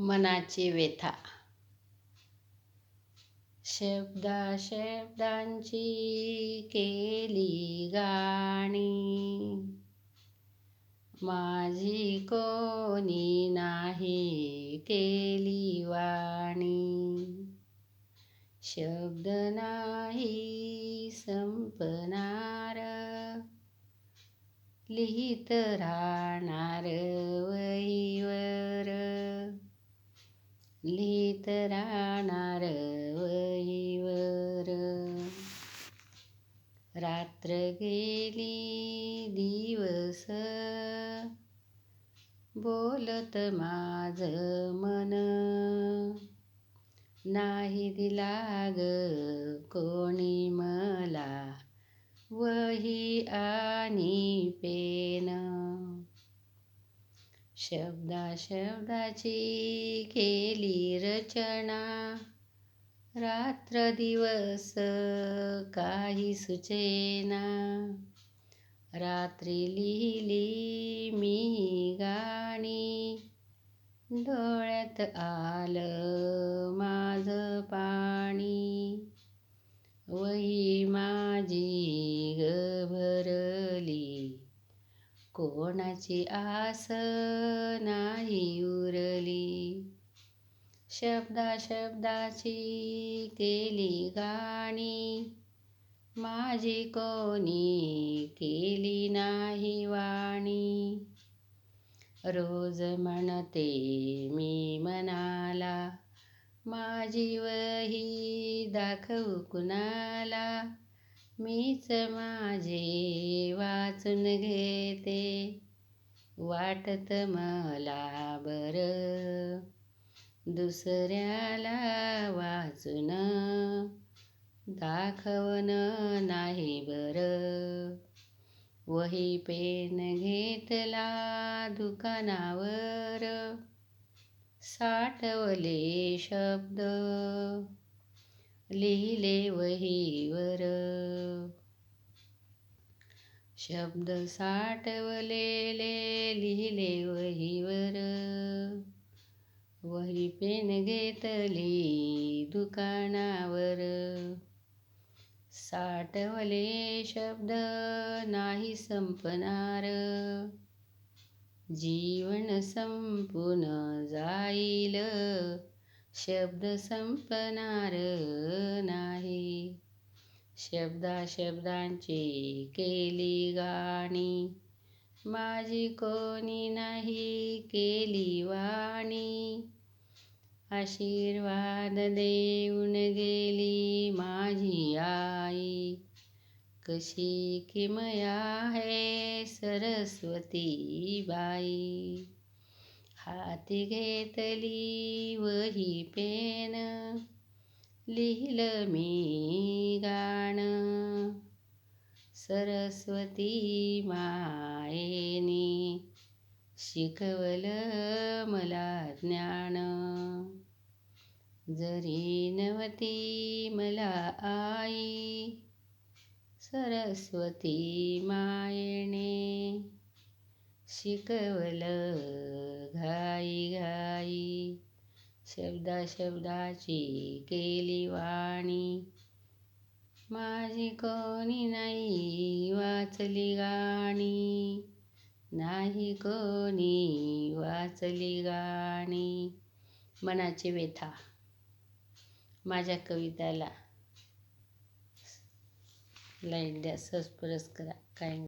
मनाची व्यथा. शब्दा शब्दांची केली गाणी. माझी कोणी नाही केली वाणी. शब्द नाही संपणार. लिहित राहणार वही. लिहित राहणार वईवर रात्र गेली दिवस बोलत माझ मन नाही दिला ग कोणी मला शब्दा शब्दाची केली रचना. रात्र दिवस काही सुचेना. रात्री लिहिली मी गाणी. डोळ्यात आलं माझ पाणी. वही माझी भरली. कोणाची आस नाही उरली? शब्दा शब्दाची केली गाणी. माझी कोणी केली नाही वाणी? रोज म्हणते मी मनाला माझी वही दाखवू कुणाला? मीच माझे वाचून घेते. वाटत मला बरं दुसऱ्याला वाचून दाखवण नाही बरं. वही पेन घेतला दुकानावर साठवले शब्द. लिहिले वहीवर. शब्द साठवलेले लिहिले वहीवर. वही पेन घेतली दुकानावर. साठवले शब्द नाही संपणार. जीवन संपून जाईल. शब्द संपणार नाही. शब्दा शब्दांची केली गाणी. माझी कोणी नाही केली वाणी. आशीर्वाद देऊन गेली माझी आई. कशी किमया है सरस्वती बाई. हाती घेतली वही पेन. लिहिलं मी गाणं. सरस्वती मायेने शिकवलं मला ज्ञान. जरी नवती मला आई सरस्वती मायेने शिकवलं घाई घाई शब्दा शब्दाची केली वाणी. माझी कोणी नाही वाचली गाणी नाही कोणी वाचली गाणी. मनाची व्यथा माझ्या कविताला लाइट द्या सबस्क्राईब करा. काय